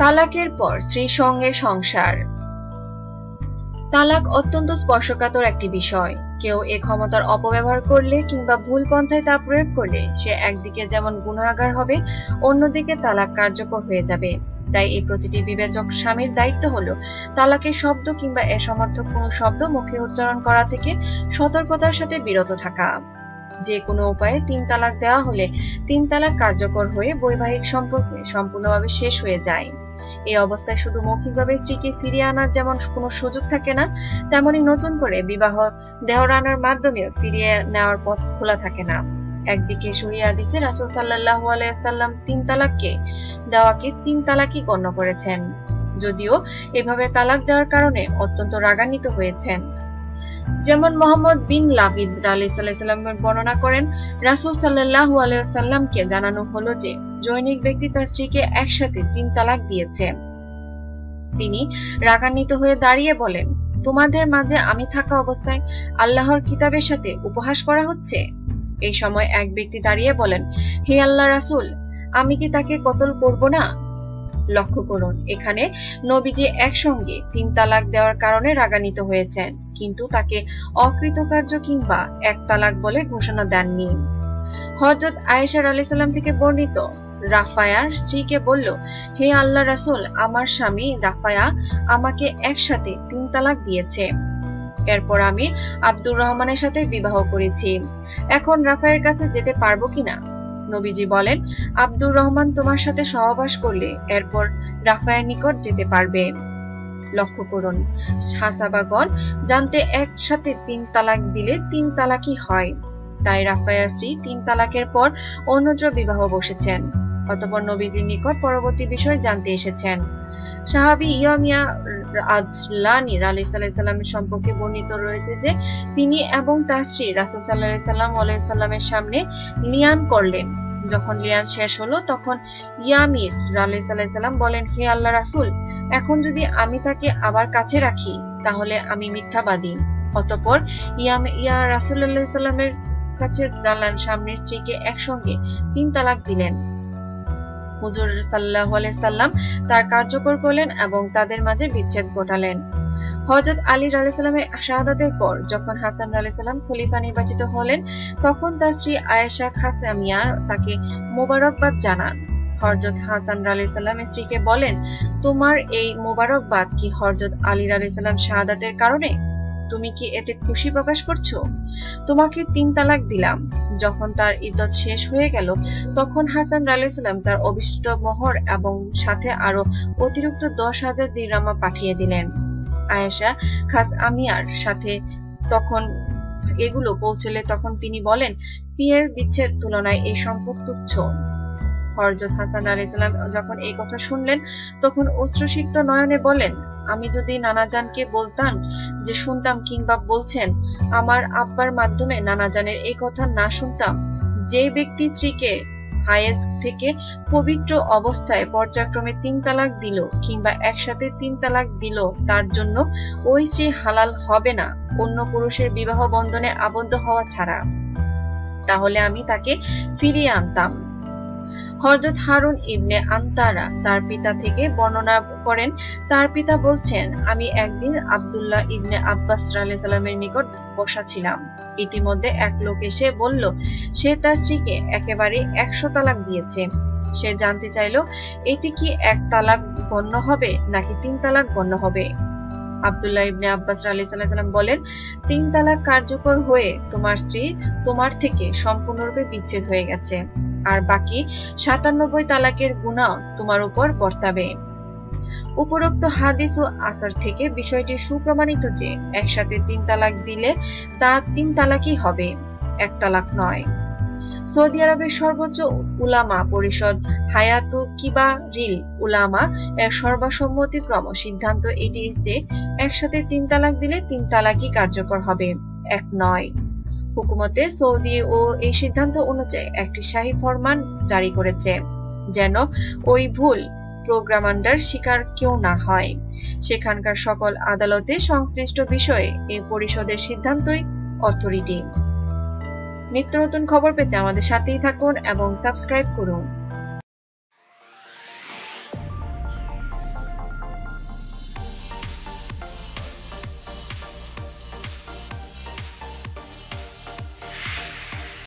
তালাকের পর স্ত্রীর সঙ্গে সংসার। তালাক অত্যন্ত স্পর্শকাতর একটি বিষয়। কেউ এ ক্ষমতার অপব্যবহার করলে কিংবা ভুল পন্থায় তা প্রয়োগ করলে সে একদিকে যেমন গুণাগার হবে, অন্যদিকে তালাক কার্যকর হয়ে যাবে। তাই এই প্রতিটি বিবেচক স্বামীর দায়িত্ব হলো তালাকের শব্দ কিংবা এ সমর্থক কোনো শব্দ মুখে উচ্চারণ করা থেকে সতর্কতার সাথে বিরত থাকা। যে কোনো উপায়ে তিন তালাক দেওয়া হলে তিন তালাক কার্যকর হয়ে বৈবাহিক সম্পর্কে সম্পূর্ণভাবে শেষ হয়ে যায়। এই অবস্থায় শুধু মৌখিকভাবে স্ত্রীকে ফিরিয়ে আনার যেমন কোনো সুযোগ থাকে না, তেমনি নতুন করে বিবাহ দেহরানোর মাধ্যমে ফিরিয়ে নেওয়ার পথ খোলা থাকে না। একদিকে সহিয়া হাদিসে রাসুল সাল্লাহ আলাইসাল্লাম তিন তালাককে, দেওয়াকে তিন তালাকই গণ্য করেছেন। যদিও এভাবে তালাক দেওয়ার কারণে অত্যন্ত রাগান্বিত হয়েছেন। যেমন মোহাম্মদ বিন লাবিদ আলাইহিস বর্ণনা করেন, রাসূল সাল্লাল্লাহু আলাইহি সাল্লামকে জানানো হলো যে, জৈনিক ব্যক্তি তার স্ত্রীকে একসাথে তিন তালাক দিয়েছে। তিনি রাগান্বিত হয়ে দাঁড়িয়ে বলেন, তোমাদের মাঝে আমি থাকা অবস্থায় আল্লাহর কিতাবের সাথে উপহাস করা হচ্ছে? এই সময় এক ব্যক্তি দাঁড়িয়ে বলেন, হে আল্লাহ রাসূল, আমি কি তাকে কতল করব না? লক্ষ্য করুন, এখানে নবীজি একসঙ্গে তিন তালাক দেওয়ার কারণে রাগান্বিত হয়েছেন। কিন্তু তাকে অকৃতকার্য কিংবা এক তালাক বলে ঘোষণা দেননি। হজরত আয়েশার আলি সাল্লাম থেকে বর্ণিত, রাফায়ার স্ত্রীকে বলল, হে আল্লাহ রাসুল, আমার স্বামী রাফায়া আমাকে একসাথে তিন তালাক দিয়েছে। এরপর আমি আব্দুর রহমানের সাথে বিবাহ করেছি। এখন রাফায়ের কাছে যেতে পারব কিনা? নবীজি বলেন, আব্দুর রহমান তোমার সাথে সহবাস করলে এরপর রাফায়ের নিকট যেতে পারবে। লক্ষ্য করুন। হাসাবাগণ জানতে একসাথে তিন তালাক দিলে তিন তালাকই হয়। তাই রাফায়ার স্ত্রী তিন তালাকের পর অন্যত্র বিবাহ বসেছেন। অতপর নবীজির নিকট পরবর্তী বিষয় জানতে এসেছেন। সাহাবি ইয়ামিয়া আজলানি আলি সম্পর্কে বর্ণিত রয়েছে যে তিনি এবং তার স্ত্রী রাসুল সাল্লাহ সাল্লাম আলাইসাল্লামের সামনে লিয়ান করলেন। যখন লিয়ান শেষ হলো তখন ইয়ামির আলাই সাল্লাম বলেন, হে আল্লাহ রাসুল এখন যদি আমি তাকে আবার কাছে রাখি, তাহলে আমি মিথ্যাবাদী। অতপর ইয়াম ইয়া রাসুল্লাহ সাল্লামের কাছে দাঁড়ান সামনের স্ত্রীকে একসঙ্গে তিন তালাক দিলেন। হুজুর সাল্লাহ সাল্লাম তার কার্যকর করলেন এবং তাদের মাঝে বিচ্ছেদ ঘটালেন। হজরত আলী আলাইসাল্লামের শাহাদাতের পর যখন হাসান আলাইসাল্লাম খলিফা নির্বাচিত হলেন, তখন তার স্ত্রী আয়েশা খাসামিয়া তাকে মোবারকবাদ জানান। হরজত হাসান আলাইসাল্লামের স্ত্রীকে বলেন, তোমার এই মোবারকবাদ কি হরজত আলী আলাইসাল্লাম শাহাদাতের কারণে? তুমি কি এতে খুশি প্রকাশ করছ? তোমাকে তিন তালাক দিলাম। যখন তার ইদ্যত শেষ হয়ে গেল, তখন হাসান আলাইসাল্লাম তার অবিষ্ট মোহর এবং সাথে আরও অতিরিক্ত দশ হাজার দিরামা পাঠিয়ে দিলেন। আয়েশা খাস আমিয়ার সাথে তখন এগুলো পৌঁছলে তখন তিনি বলেন, পিয়ের বিচ্ছেদ তুলনায় এই সম্পদ তুচ্ছ। হরজত হাসান আলাইসাল্লাম যখন এই কথা শুনলেন, তখন অশ্রুসিক্ত নয়নে বলেন আমি যদি নানাজানকে বলতাম যে শুনতাম কিংবা বলছেন, আমার আব্বার মাধ্যমে নানাজানের এই কথা না শুনতাম, যে ব্যক্তি স্ত্রীকে হায়েজ থেকে পবিত্র অবস্থায় পর্যায়ক্রমে তিন তালাক দিল কিংবা একসাথে তিন তালাক দিল, তার জন্য ওই স্ত্রী হালাল হবে না, অন্য পুরুষের বিবাহ বন্ধনে আবদ্ধ হওয়া ছাড়া। তাহলে আমি তাকে ফিরিয়ে আনতাম। হজরত হারুন ইবনে আন্তারা তার পিতা থেকে বর্ণনা করেন, তার পিতা বলছেন, আমি একদিন আবদুল্লাহ ইবনে আব্বাস সাল্লামের নিকট বসা ছিলাম। ইতিমধ্যে এক লোক এসে বলল, সে তার স্ত্রীকে একেবারে একশো তালাক দিয়েছে। সে জানতে চাইল এটি কি এক তালাক গণ্য হবে নাকি তিন তালাক গণ্য হবে? আবদুল্লাহ ইবনে আব্বাস আলী সাল্লাম বলেন, তিন তালাক কার্যকর হয়ে তোমার স্ত্রী তোমার থেকে সম্পূর্ণরূপে বিচ্ছেদ হয়ে গেছে। আর বাকি সাতানব্বই তালাকের গুণা তোমার উপর বর্তাবে। উপরোক্ত হাদিস ও আসার থেকে বিষয়টি সুপ্রমাণিত যে, একসাথে তিন তালাক দিলে তা তিন তালাকই হবে, এক তালাক নয়। সৌদি আরবের সর্বোচ্চ উলামা পরিষদ হায়াতু কিবা রিল উলামা এর সর্বসম্মতিক্রম সিদ্ধান্ত এটি যে, একসাথে তিন তালাক দিলে তিন তালাকই কার্যকর হবে, এক নয়। হুকুমতে সৌদি ও এই সিদ্ধান্ত অনুযায়ী একটি শাহী ফরমান জারি করেছে, যেন ওই ভুল প্রোগ্রামান্ডার শিকার কেউ না হয়। সেখানকার সকল আদালতে সংশ্লিষ্ট বিষয়ে এই পরিষদের সিদ্ধান্তই অথরিটি। নিত্য নতুন খবর পেতে আমাদের সাথেই থাকুন এবং সাবস্ক্রাইব করুন।